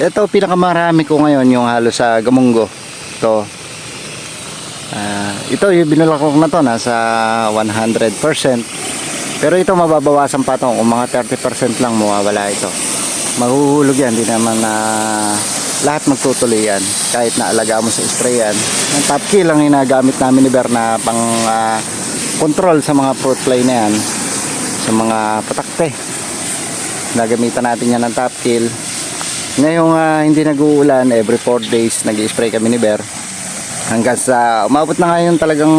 Ito, pinakamarami ko ngayon yung halos sa Gamunggo. Ito. Ah, ito, yung binulakok na to, nasa 100%. Pero ito, mababawasan pa to. Mga 30% lang mawawala ito. Mahuhulog yan, di naman na lahat magtutuloy yan. Kahit na alaga mo sa spray yan. Ang top kill ang ginagamit namin ni Ber na pang ah, control sa mga fruit fly na yan. Sa mga patakte. Nagamitan natin yan ng top kill. Ngayong ah, hindi nag-uulan, every 4 days nag-spray kami ni Ber. Hanggang sa umabot na ngayon talagang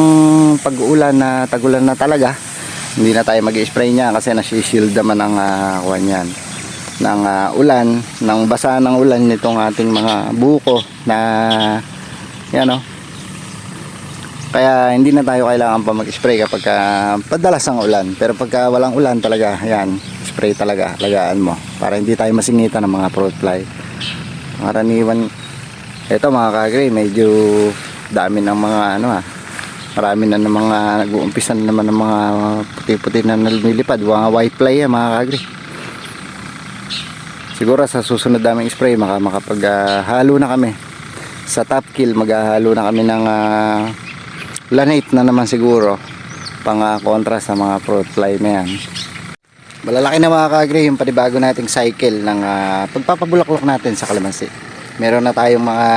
pag-uulan na tagulan na talaga. Hindi na tayo mag-spray niya kasi nasi-shield naman ang uh, kuwan yan ng ah, ulan, ng basa ng ulan nitong ating mga buko na yan o. Kaya hindi na tayo kailangan pa mag-spray kapag ah, padalas ang ulan. Pero pagka walang ulan talaga, yan, spray talaga, lagaan mo. Para hindi tayo masingitan ng mga fruit fly. Karaniwan, ito mga kagre, medyo dami ng mga ano ha. Marami na ng mga nag-uumpisa na naman ng mga puti-puti na nalilipad. Mga white fly yan mga kagre. Siguro sa susunod daming spray maka makapaghalo na kami. Sa top kill maghahalo na kami ng ah, lanate na naman siguro pang ah, kontra sa mga fruit fly na yan. Malalaki na mga kagre yung panibago nating cycle ng ah, pagpapabulaklak natin sa kalamansi. Meron na tayong mga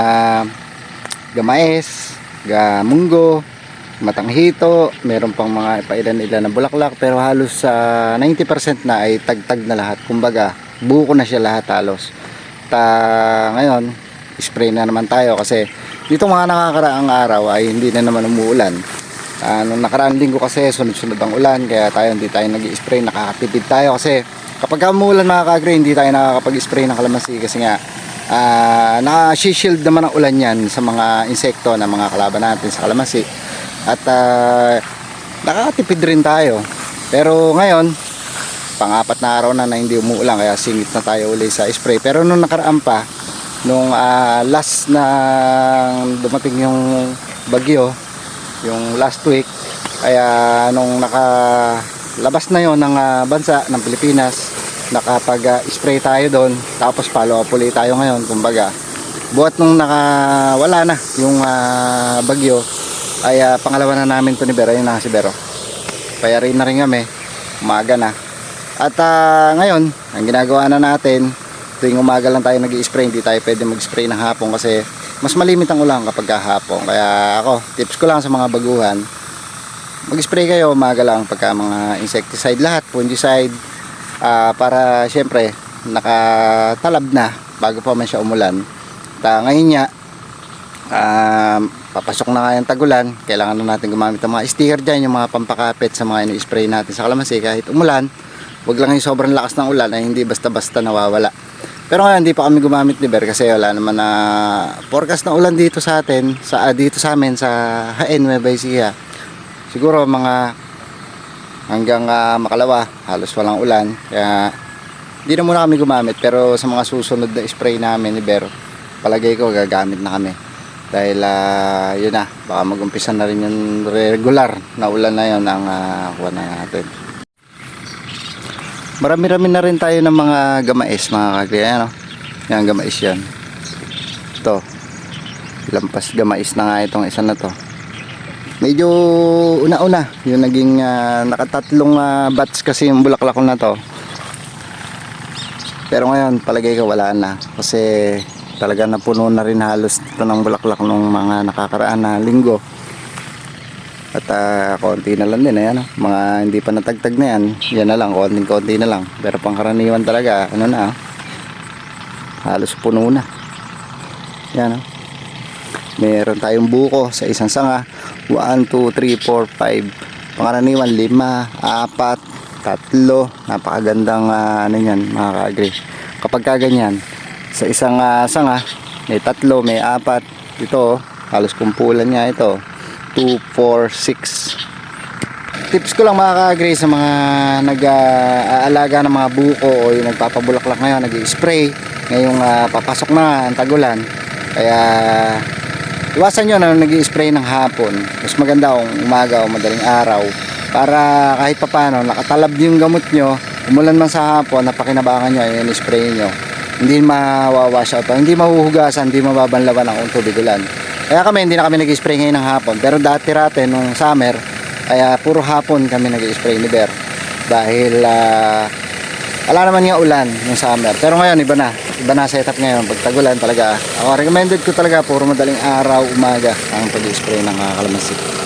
gamaes, gamunggo, matanghito, meron pang mga ipailan-ilan na bulaklak pero halos sa 90% na ay tagtag na lahat. Kumbaga, buko na siya lahat halos. Ta ngayon, spray na naman tayo kasi dito mga nakakaraang araw ay hindi na naman umuulan. Ah, nung nakaraang linggo kasi sunod-sunod ang ulan kaya tayo hindi tayo nag-spray, nakakatipid tayo. Kasi kapag ka umuulan mga kagre hindi tayo nakakapag-spray ng kalamansi. Kasi nga ah na-shield naman ang ulan yan sa mga insekto na mga kalaban natin sa kalamansi. At ah, nakakatipid rin tayo. Pero ngayon pang-apat na araw na na hindi umuulan kaya singit na tayo uli sa spray. Pero nung nakaraan pa nung ah, last na dumating yung bagyo yung last week. Kaya nung nakalabas na yon ng ah, bansa ng Pilipinas nakapag-spray tayo doon tapos follow up ulit tayo ngayon kumbaga. Buhat nung nakawala na yung ah, bagyo ay ah, pangalawa na namin to ni Bero yun na si Bero. Kaya rin na rin kami umaga na. At ah, ngayon ang ginagawa na natin tuwing umaga lang tayo nag spray hindi tayo pwede mag-spray ng hapon kasi mas malimit ang ulan kapag hapon kaya ako tips ko lang sa mga baguhan mag-spray kayo umaga lang pagka mga insecticide lahat fungicide ah, para syempre nakatalab na bago pa man siya umulan. Ta ngayon nga ah, papasok na nga yung tagulan kailangan na natin gumamit ng mga sticker dyan yung mga pampakapit sa mga ini-spray natin sa kalamansi. Kahit umulan wag lang yung sobrang lakas ng ulan ay hindi basta-basta nawawala pero ngayon hindi pa kami gumamit ni Ber kasi wala naman na forecast na ulan dito sa atin sa ah, dito sa amin sa Haen Nueva Ecija. Siguro mga hanggang ah, makalawa halos walang ulan. Kaya hindi na muna kami gumamit pero sa mga susunod na spray namin ni Ber palagay ko gagamit na kami. Dahil ah, yun na baka magumpisa na rin yung regular na ulan na yun ang uh, na natin marami-rami na rin tayo ng mga gamais mga kagaya ano yan gamais yan. Ito. Lampas gamais na nga itong isa na to. Medyo una-una yung naging ah, nakatatlong ah, batch kasi yung bulaklak na to. Pero ngayon palagay ko wala na. Kasi talaga napuno na rin halos ito ng bulaklak nung mga nakakaraan na linggo at ah, konti na lang din ayan, ah. mga hindi pa natagtag na yan. Yan na lang, konting konti na lang. Pero pangkaraniwan talaga ano na ah. halos puno na. Yan ah. meron tayong buko sa isang sanga. 1, 2, 3, 4, 5 pangkaraniwan 5, 4 tatlo. Napakagandang ah, ano yan mga kaagri kapag kaganyan sa isang ah, sanga may tatlo, may apat. Ito oh, halos kumpulan niya ito 2, 4, 6 tips ko lang mga ka-agree sa mga nag-aalaga ng mga buko o yung nagpapabulaklak ngayon, nag-spray ngayong ah, papasok na ang tagulan. Kaya iwasan nyo na nag-spray ng hapon. Mas maganda kung umaga o madaling araw. Para kahit papano nakatalab yung gamot nyo. Umulan man sa hapon napakinabangan nyo yung spray nyo. Hindi mawawash out, hindi mahuhugasan, hindi mababanlawan ang tubig ulan. Kaya kami hindi na kami nag-spray ngayon ng hapon. Pero dati-rate nung summer, kaya puro hapon kami nag-spray ni Bear. Dahil ah, wala naman nga ulan yung summer. Pero ngayon iba na. Iba na setup ngayon. Pag tagulan talaga. Ako recommended ko talaga puro madaling araw, umaga ang pag-spray ng uh, kalamansi.